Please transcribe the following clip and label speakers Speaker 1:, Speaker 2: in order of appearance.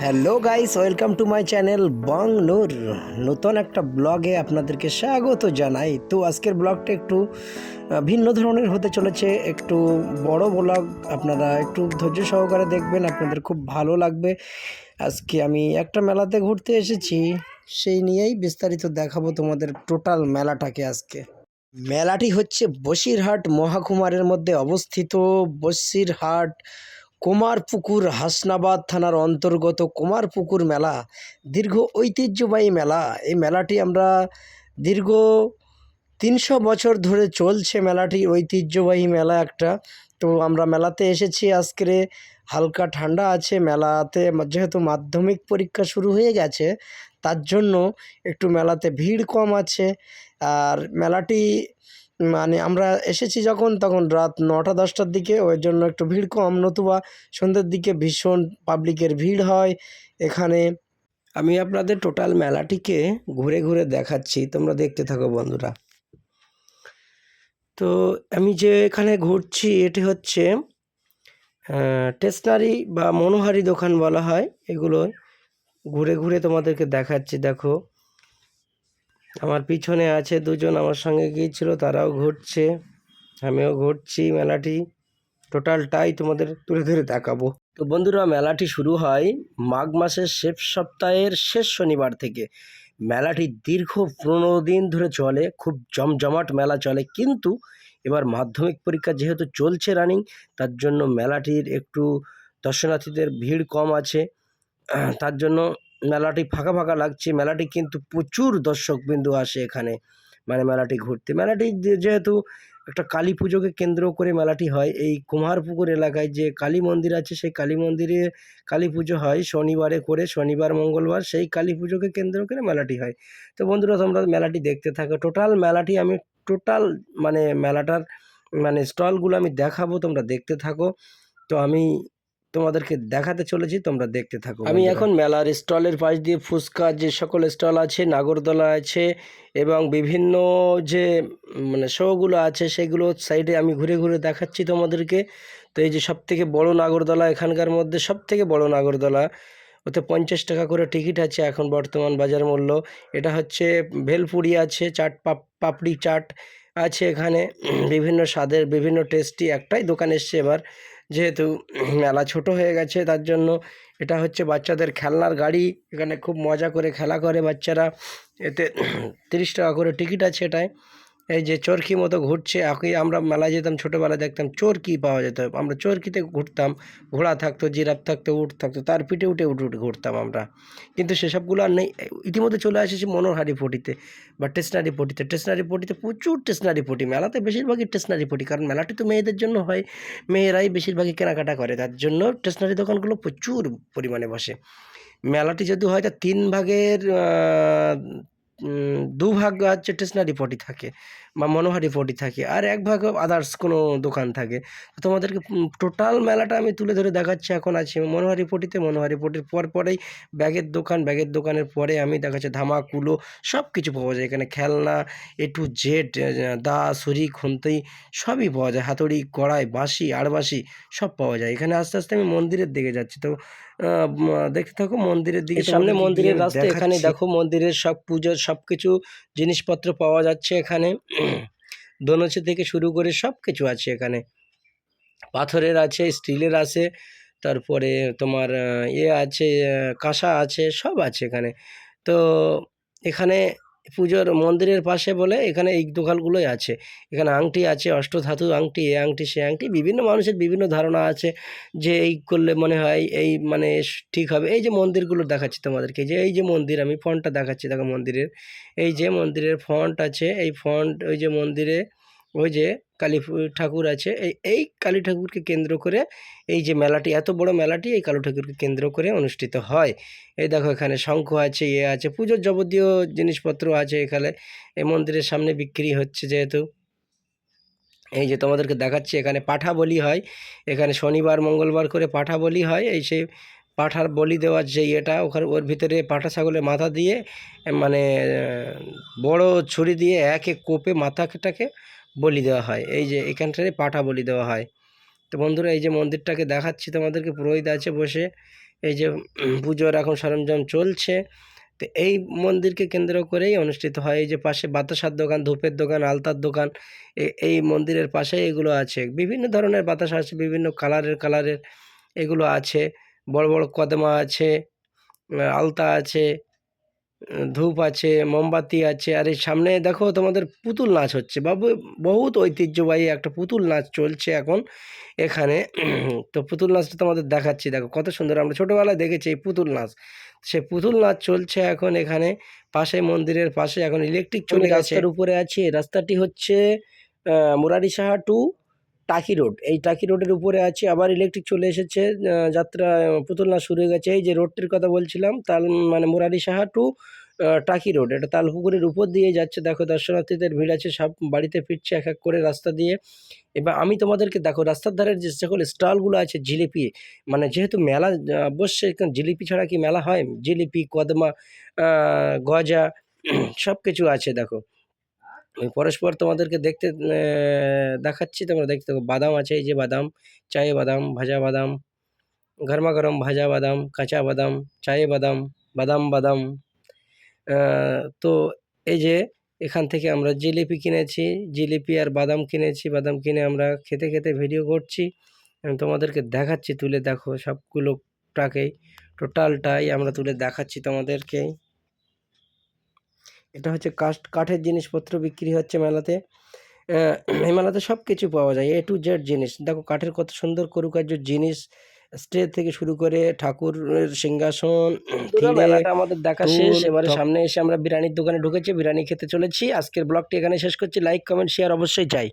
Speaker 1: Hello guys welcome to my channel Bong Noor নতুন একটা ব্লগে আপনাদেরকে স্বাগত জানাই। তো আজকের ব্লগটা একটু ভিন্ন ধরনের হতে চলেছে। একটু বড় ব্লগ আপনারা একটু ধৈর্য সহকারে দেখবেন, আপনাদের খুব ভালো লাগবে। আজকে আমি একটা মেলাতে ঘুরতে এসেছি। সেই নিয়েই বিস্তারিত দেখাবো তোমাদের টোটাল মেলাটাকে আজকে। মেলাটি হচ্ছে বসিরহাট মহাকুমারের মধ্যে অবস্থিত। বসিরহাট কুমারপুকুর হাসনাবাদ থানার অন্তর্গত কুমারপুকুর মেলা, দীর্ঘ ঐতিহ্যবাহী মেলা। এই মেলাটি আমরা দীর্ঘ তিনশো বছর ধরে চলছে মেলাটি, ঐতিহ্যবাহী মেলা একটা। তো আমরা মেলাতে এসেছি আজকে হালকা ঠান্ডা আছে। মেলাতে যেহেতু মাধ্যমিক পরীক্ষা শুরু হয়ে গেছে তার জন্য একটু মেলাতে ভিড় কম আছে। আর মেলাটি মানে আমরা এসেছি যখন, তখন রাত নটা, দশটার দিকে, ওই জন্য একটু ভিড় কম। নতুবা সন্ধ্যের দিকে ভীষণ পাবলিকের ভিড় হয়। এখানে আমি আপনাদের টোটাল মেলাটিকে ঘুরে ঘুরে দেখাচ্ছি। তোমরা দেখতে থাকো বন্ধুরা। তো আমি যে এখানে ঘুরছি, এটি হচ্ছে টেশনারি বা মনোহারি দোকান বলা হয় এগুলো ঘুরে ঘুরে তোমাদেরকে দেখাচ্ছি, দেখো। আমার পিছনে আছে দুজন, আমার সঙ্গে গিয়েছিল তারাও ঘুরছে, আমিও ঘুরছি, মেলাটি টোটালটাই তোমাদের তুলে ধরে দেখাবো। তো বন্ধুরা, মেলাটি শুরু হয় মাঘ মাসের শেষ সপ্তাহের শেষ শনিবার থেকে। মেলাটি দীর্ঘ পনেরো দিন ধরে চলে, খুব জমজমাট মেলা চলে, কিন্তু এবার মাধ্যমিক পরীক্ষা যেহেতু চলছে রানিং তার জন্য মেলাটির একটু দর্শনার্থীদের ভিড় কম আছে। তার জন্য মেলাটি ফাঁকা ফাঁকা লাগছে। মেলাটি কিন্তু প্রচুর দর্শকবিন্দু আসে এখানে। মানে মেলাটি ঘুরতে। মেলাটি যেহেতু একটা কালী পুজোকে কেন্দ্র করে মেলাটি হয়, এই কুমারপুকুর এলাকায় যে কালী মন্দির আছে, সেই কালী মন্দিরে কালী পুজো হয় শনিবারে করে, শনিবার, মঙ্গলবার সেই কালী পুজোকে কেন্দ্র করে মেলাটি হয়। তো বন্ধুরা, তোমরা মেলাটি দেখতে থাকো। টোটাল মেলাটি আমি, টোটাল মানে মেলাটার মানে স্টলগুলো আমি দেখাবো, তোমরা দেখতে থাকো। তো আমি তোমাদেরকে দেখাতে চলেছি তোমরা দেখতে থাকো আমি এখন মেলার স্টলের পাশ দিয়ে ফুচকা যে সকল স্টল আছে নাগরদোলা আছে এবং বিভিন্ন যে মানে শোগুলো আছে সেগুলো সাইডে আমি ঘুরে ঘুরে দেখাচ্ছি তোমাদেরকে। তো এই যে সব থেকে বড় নাগরদোলা এখানকার মধ্যে সব থেকে বড় নাগরদোলা ওতে পঞ্চাশ টাকা করে টিকিট আছে এখন বর্তমান বাজার মূল্য। এটা হচ্ছে ভেলপুরি আছে চাট পাপ পাপড়ি চাট আছে এখানে। বিভিন্ন স্বাদের বিভিন্ন টেস্টি একটাই দোকান এসছে এবার। যেহেতু মেলা ছোট হয়ে গেছে, তার জন্য এটা হচ্ছে বাচ্চাদের খেলনার গাড়ি। এখানে খুব মজা করে খেলা করে বাচ্চারা। এতে তিরিশ টাকা করে টিকিট আছে এটায়। এই যে চরকি মতো ঘুরছে, আগে আমরা মেলায় যেতাম, ছোটোবেলায় দেখতাম চরকি পাওয়া যেত। আমরা চরকিতে ঘুরতাম, ঘোড়া থাকতো, জিরাফ থাকতো, উট থাকতো, তার পিঠে উঠে উঠে উঠে ঘুরতাম আমরা। কিন্তু সেসবগুলো আর নেই। ইতিমধ্যে চলে আসেছি মনোহারি পটিতে বা টেশনারি পটিতে। টেশনারি পটিতে প্রচুর টেশনারি পটি। মেলাতে বেশিরভাগই টেশনারি পটি, কারণ মেলাটি তো মেয়েদের জন্য হয়। মেয়েরাই বেশিরভাগই কেনাকাটা করে। তার জন্য টেশনারি দোকানগুলো প্রচুর পরিমাণে বসে। মেলাটি যদি হয় তা তিন ভাগের আহ, উম, দু ভাগ হচ্ছে স্টেশনারি পটি থাকে। বা মনোহারি পটি থাকে। আর এক ভাগ আদার্স কোনো দোকান থাকে। তো তোমাদেরকে টোটাল মেলাটা আমি তুলে ধরে দেখাচ্ছি এখন আছি মনোহারি পটিতে মনোহারি পটির পর পরেই ব্যাগের দোকান ব্যাগের দোকানের পরে আমি দেখাচ্ছি ধামাকুলো সব কিছু পাওয়া যায়। এখানে খেলনা এ টু জেড দা ছুরি খুন্তি সবই পাওয়া যায়। হাতুড়ি কড়াই বাঁশি আড়বাঁশি সব পাওয়া যায়। এখানে আস্তে আস্তে আমি মন্দিরের দিকে যাচ্ছি। তো দেখতে থাকো মন্দিরের দিকে সামনে মন্দিরের রাস্তা এখানে দেখো মন্দিরের সব পুজোর সব কিছু জিনিসপত্র পাওয়া যাচ্ছে এখানে। দোনচি থেকে শুরু করে সব কিছু আছে এখানে। পাথরের আছে, স্টিলের আছে, তারপরে তোমার এ ইয়ে আছে কাঁসা আছে, সব আছে এখানে। তো এখানে পুজোর মন্দিরের পাশে বলে এখানে এই দোকানগুলোই আছে। এখানে আংটি আছে, অষ্টধাতু আংটি, এ আংটি, সে আংটি, বিভিন্ন মানুষের বিভিন্ন ধারণা আছে যে এই করলে মনে হয় এই মানে ঠিক হবে। এই যে মন্দিরগুলো দেখাচ্ছি তোমাদেরকে যে, এই যে মন্দির, আমি ফন্টটা দেখাচ্ছি, দেখো মন্দিরের। এই যে মন্দিরের ফন্ট আছে, এই ফন্ট, ওই যে মন্দিরে, ওই যে কালী ঠাকুর আছে। এই এই কালী ঠাকুরকে কেন্দ্র করে এই যে মেলাটি, এত বড় মেলাটি এই কালী ঠাকুরকে কেন্দ্র করে অনুষ্ঠিত হয়। এই দেখো এখানে শঙ্খ আছে ইয়ে আছে, পুজোর যাবতীয় জিনিসপত্র আছে এখানে। এই মন্দিরের সামনে বিক্রি হচ্ছে যেহেতু। এই যে তোমাদেরকে দেখাচ্ছি, এখানে পাঠা বলি হয়। এখানে শনিবার, মঙ্গলবার করে পাঠা বলি হয়। এই সেই পাঠার বলি দেওয়ার যে ইয়েটা ওখানে ওর ভিতরে পাঠা ছাগলের মাথা দিয়ে মানে বড় ছুরি দিয়ে এক কোপে মাথাটাকে বলি দেওয়া হয়। এই যে এখানটায় পাঠা বলি দেওয়া হয়। তো বন্ধুরা, এই যে মন্দিরটাকে দেখাচ্ছি তোমাদেরকে, পুরোহিত আছে বসে।
Speaker 2: এই যে পুজোর এখন সরঞ্জাম চলছে। তো এই মন্দিরকে কেন্দ্র করেই অনুষ্ঠিত হয়। এই যে পাশে বাতাসার দোকান, ধূপের দোকান, আলতার দোকান এই মন্দিরের পাশে এগুলো আছে। বিভিন্ন ধরনের বাতাস আছে বিভিন্ন কালারের কালারের এগুলো আছে। বড় বড় কদমা আছে আলতা আছে ধূপ আছে মোমবাতি আছে আর এই সামনে দেখো তোমাদের পুতুল নাচ হচ্ছে। বাবু বহুত ঐতিহ্যবাহী একটা পুতুল নাচ চলছে এখন এখানে। তো পুতুল নাচটা তোমাদের দেখাচ্ছি। দেখো কত সুন্দর আমরা ছোটোবেলায় দেখেছি এই পুতুল নাচ। সে পুতুল নাচ চলছে এখন এখানে পাশে মন্দিরের পাশে। এখন ইলেকট্রিক চলে গেছে। উপরে আছে রাস্তাটি হচ্ছে মুরারি সাহা টু টাকি রোড। এই টাকি রোডের উপরে আছে আবার ইলেকট্রিক চলে এসেছে যাত্রা আহ, পুতুল নাচ শুরু হয়ে গেছে। এই যে রোডটির কথা বলছিলাম তাল মানে মুরারি সাহা টু টাকি রোড। এটা তালপুকুরের উপর দিয়ে যাচ্ছে। দেখো দর্শনার্থীদের ভিড় আছে সব বাড়িতে ফিরছে এক এক করে রাস্তা দিয়ে। এবার আমি তোমাদেরকে দেখো রাস্তার ধারের যে সকল স্টলগুলো আছে জিলিপি মানে যেহেতু মেলা অবশ্যই জিলিপি ছাড়া কি মেলা হয়? জিলিপি কদমা গজা সব কিছু আছে দেখো। পরস্পর তোমাদেরকে দেখতে দেখাচ্ছি, তোমরা দেখতে বাদাম আছে, এই যে বাদাম, চায়ে বাদাম, ভাজা বাদাম গরমা গরম, ভাজা বাদাম, কাঁচা বাদাম, চায়ে বাদাম বাদাম বাদাম। তো এই যে এখান থেকে আমরা জিলিপি কিনেছি, জিলিপি আর বাদাম কিনেছি, বাদাম কিনে আমরা খেতে খেতে ভিডিও করছি। তোমাদেরকে দেখাচ্ছি, তুলে দেখো সবগুলো টাকেই টোটালটাই আমরা তুলে দেখাচ্ছি তোমাদেরকে। এটা হচ্ছে কাঠ কাঠের জিনিসপত্র বিক্রি হচ্ছে মেলাতে। এই মেলাতে সব কিছু পাওয়া যায় এ টু জেড জিনিস। দেখো কাঠের কত সুন্দর কারুকার্য জিনিস। স্টে থেকে শুরু করে ঠাকুরের সিংহাসন
Speaker 1: মেলাটা আমাদের দেখা শেষ। এবারে সামনে এসে আমরা বিরিয়ানির দোকানে ঢুকেছি বিরিয়ানি খেতে চলেছি। আজকের ব্লগটি এখানে শেষ করছি। লাইক কমেন্ট শেয়ার অবশ্যই চাই।